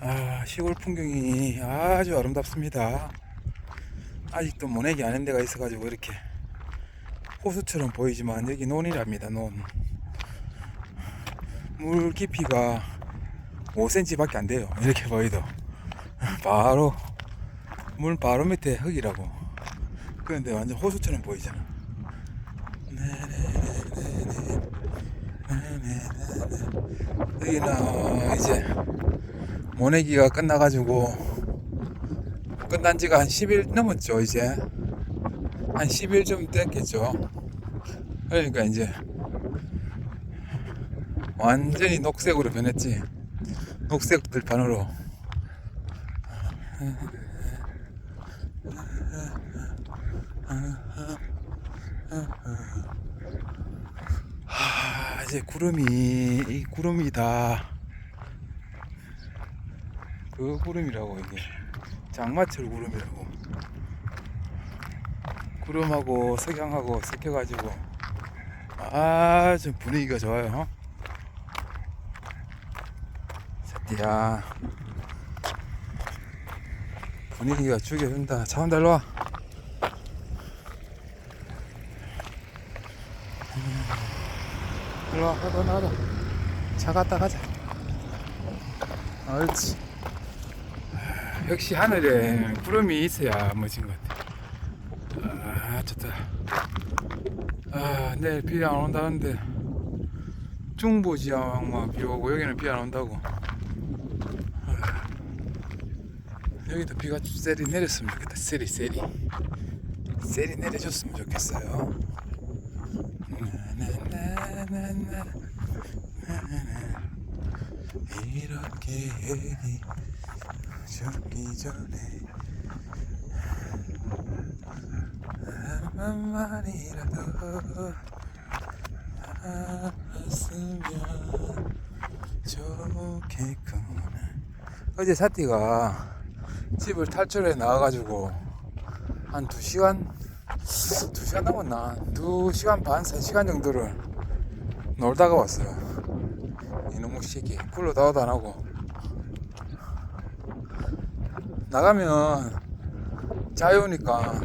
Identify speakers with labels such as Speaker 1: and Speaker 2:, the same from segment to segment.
Speaker 1: 아 시골 풍경이 아주 아름답습니다. 아직도 모내기 아닌 데가 있어가지고 이렇게 호수처럼 보이지만 여기 논이랍니다 논. 물 깊이가 5cm밖에 안 돼요. 이렇게 보이도 바로 물 바로 밑에 흙이라고. 그런데 완전 호수처럼 보이잖아. 여기는 이제 모내기가 끝나가지고 끝난 지가 한 10일 넘었죠 이제. 한 10일 좀 됐겠죠. 그러니까 이제 완전히 녹색으로 변했지. 녹색 들판으로. 하, 이제 구름이 이 구름이 다. 그 구름이라고 이게. 장마철 구름이라고. 구름하고 석양하고 섞여가지고 아주 분위기가 좋아요 새끼야. 분위기가 죽여준다. 차 온다 일로와 일로와 나가 나가자 차 갔다 가자 옳지 역시 하늘에 구름이 있어야 멋진 것 같아. 아, 좋다. 아, 내일 비 안 온다는데 중부 지역만 비 오고 여기는 비 안 온다고. 아, 여기도 비가 세리 내렸으면 좋겠다. 세리 세리. 세리 내려줬으면 좋겠어요. 나나나 나나. 이렇게 얘기 죽기 전에 한번만이라도 알았으면 좋겠구나 어제 사띠가 집을 탈출해 나와가지고 한 2시간 2시간 남았나 2시간 반 3시간 정도를 놀다가 왔어요. 이놈의 새끼. 굴러 다워도 안 하고. 나가면 자유니까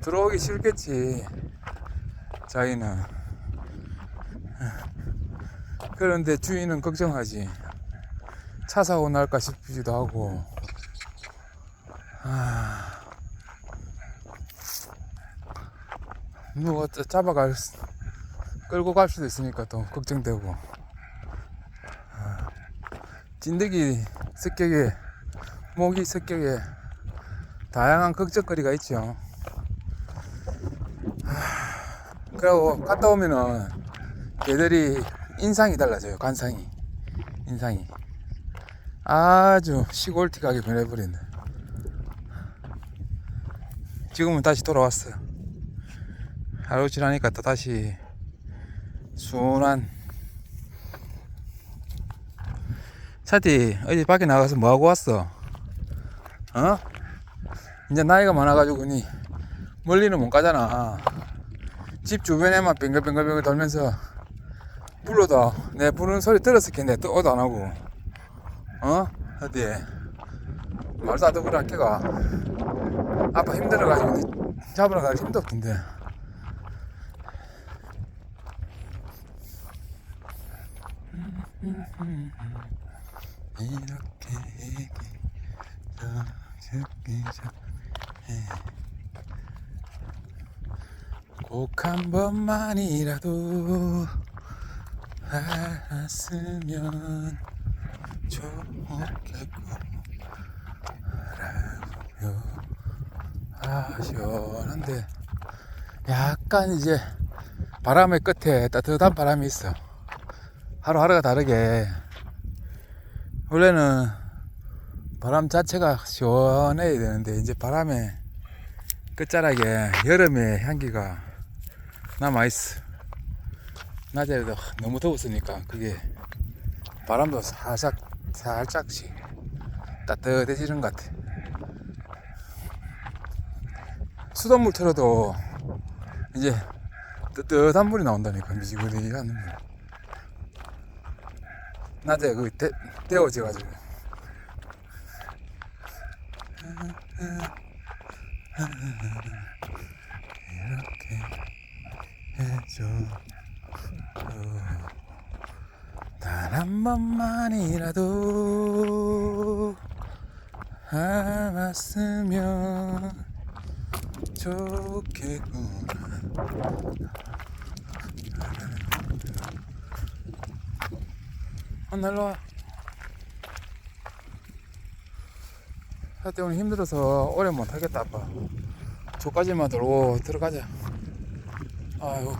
Speaker 1: 들어오기 싫겠지 자기는. 그런데 주인은 걱정하지. 차 사고 날까 싶기도 하고. 아, 누가 짜- 잡아갈 수- 끌고 갈 수도 있으니까 또 걱정되고 아, 진드기 습격에 모기 습격에 다양한 걱정거리가 있죠. 하, 그리고 갔다 오면은 걔들이 인상이 달라져요. 관상이 인상이 아주 시골틱하게 변해버리네. 지금은 다시 돌아왔어요. 하루 지나니까 또 다시 순한 차디 어디 밖에 나가서 뭐 하고 왔어? 어? 이제 나이가 많아가지고 니 멀리는 못 가잖아. 집 주변에만 뱅글뱅글뱅글 돌면서 불러도 내 부르는 소리 들었을 텐데 또 오도 안 하고 어? 어디 말도 안 듣고 할게가 아빠 힘들어가지고 니 잡으러 가기 힘도 없던데 이렇게 죽기 전에 꼭한 번만이라도 알았으면 좋겠고 라고요 아 시원한데 약간 이제 바람의 끝에 따뜻한 바람이 있어 하루하루가 다르게. 원래는 바람 자체가 시원해야 되는데 이제 바람의 끝자락에 여름의 향기가 남아있어. 낮에도 너무 더웠으니까 그게 바람도 살짝 살짝씩 따뜻해지는 것 같아. 수돗물 틀어도 이제 뜨뜻한 물이 나온다니까 미지근한 물 낮에 그 데, 데워져가지고 이렇게 해줘. 단 한 번만이라도 알았으면 좋겠구나 아, 날라와. 하여튼 오늘 힘들어서 오래 못 하겠다, 아빠. 저까지만 들고 들어가자. 아유.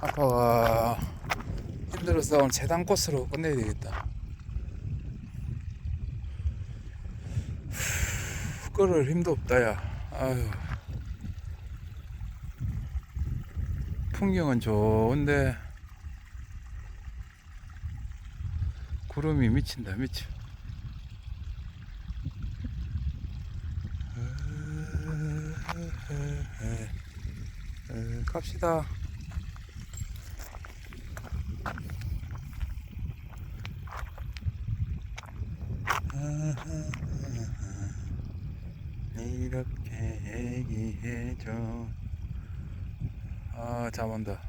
Speaker 1: 아빠가 힘들어서 오늘 재단 코스로 끝내야 되겠다. 후, 끌을 힘도 없다, 야. 아유. 풍경은 좋은데, 구름이 미친다 미쳐 에, 갑시다. 이렇게 얘기해줘. 아 잠 온다.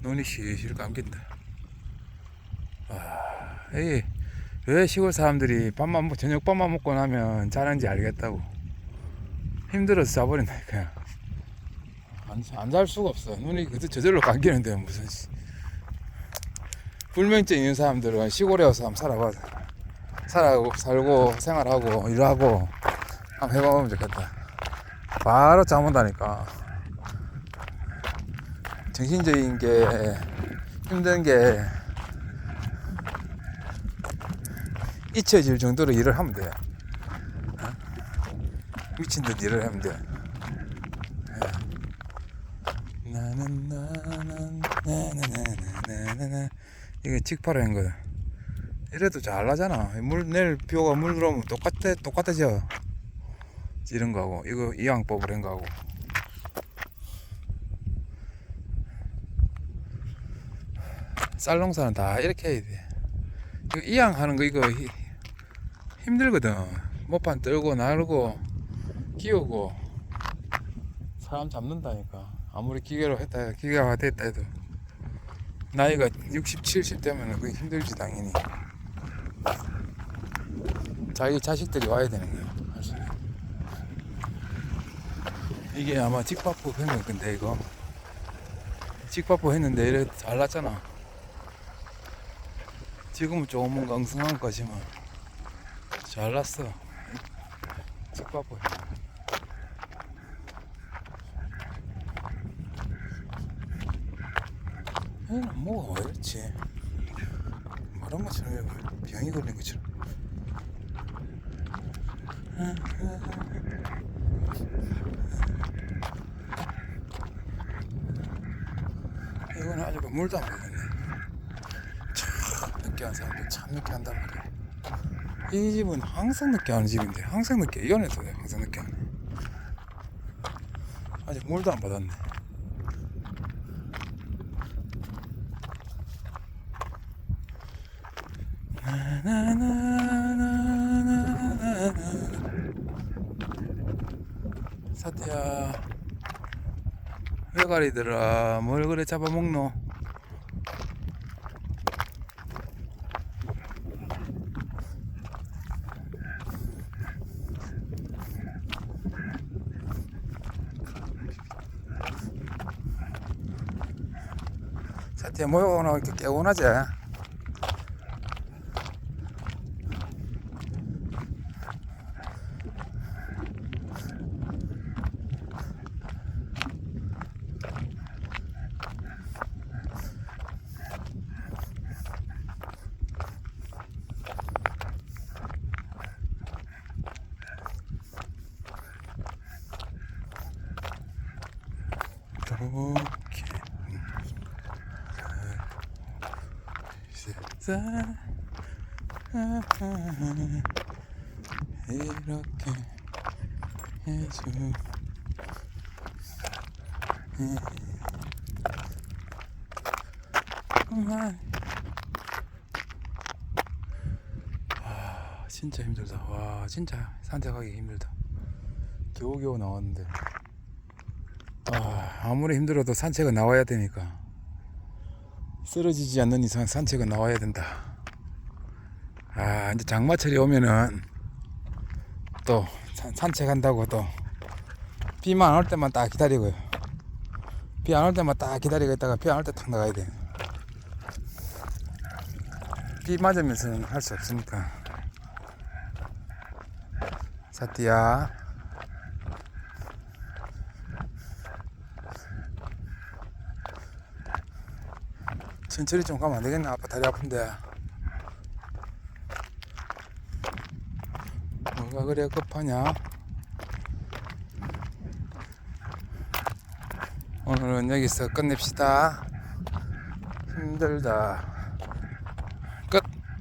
Speaker 1: 눈이 실실 감긴다 에이, 왜 시골 사람들이 밥만 먹, 저녁 밥만 먹고 나면 자는지 알겠다고. 힘들어서 자버린다니까요. 안, 안잘 수가 없어. 눈이 그저 저절로 감기는데 무슨. 씨. 불면증 있는 사람들은 시골에 와서 살아봐. 살아고, 살고, 생활하고, 일하고, 한번 해보면 좋겠다. 바로 잠 온다니까. 정신적인 게, 힘든 게, 잊혀질 정도로 일을 하면 돼. 어? 미친 듯 일을 하면 돼. 예. 나는 나는 나나나나나나 이게 직파라는 거야. 이래도 잘 나잖아. 물 내일 비 오가 물 들어오면 똑같아 똑같아져. 이런 거하고 이거 이왕법을 한 거하고. 쌀농사는 다 이렇게 해야 돼. 이거 이양 하는 거 이거 히- 힘들거든. 모판 떨고 나르고 끼우고 사람 잡는다니까. 아무리 기계로 했다 해도 기계가 됐다 해도 나이가 60, 70 되면 그게 힘들지 당연히. 자기 자식들이 와야 되는 거야. 이게 아마 직밥부 했는 건데 이거 직밥부 했는데 이래 잘났잖아. 지금은 조금 뭔가 엉성한 거지만 잘났어. 직밥보 얘는 뭐가 왜 이렇지 말한 것처럼 왜 병이 걸린 것처럼. 이거는 아직 물도 안 먹었네. 참 늦게 한 사람들 참 늦게 한단 말이야 이 집은 항상 늦게 하는 집인데 항상 늦게 이 안에서 항상 늦게. 하네 아직 물도 안 받았네. 사태야 왜가리들아 뭘 그래 잡아먹노 사태야 모여오나 이렇게 깨우나지 이 세상 이렇게 해줘 그만 와 진짜 힘들다. 와 진짜 산책하기 힘들다. 겨우겨우 나왔는데. 아, 아무리 힘들어도 산책은 나와야 되니까. 쓰러지지 않는 이상 산책은 나와야 된다. 아, 이제 장마철이 오면은 또 산, 산책한다고 또 비만 안 올 때만 딱 기다리고요. 비 안 올 때만 딱 기다리고 있다가 비 안 올 때 탁 나가야 돼. 비 맞으면서는 할 수 없으니까. 사띠야. 천천히 좀 가면 안 되겠나? 아빠 다리 아픈데. 뭐가 그래 급하냐? 오늘은 여기서 끝냅시다. 힘들다.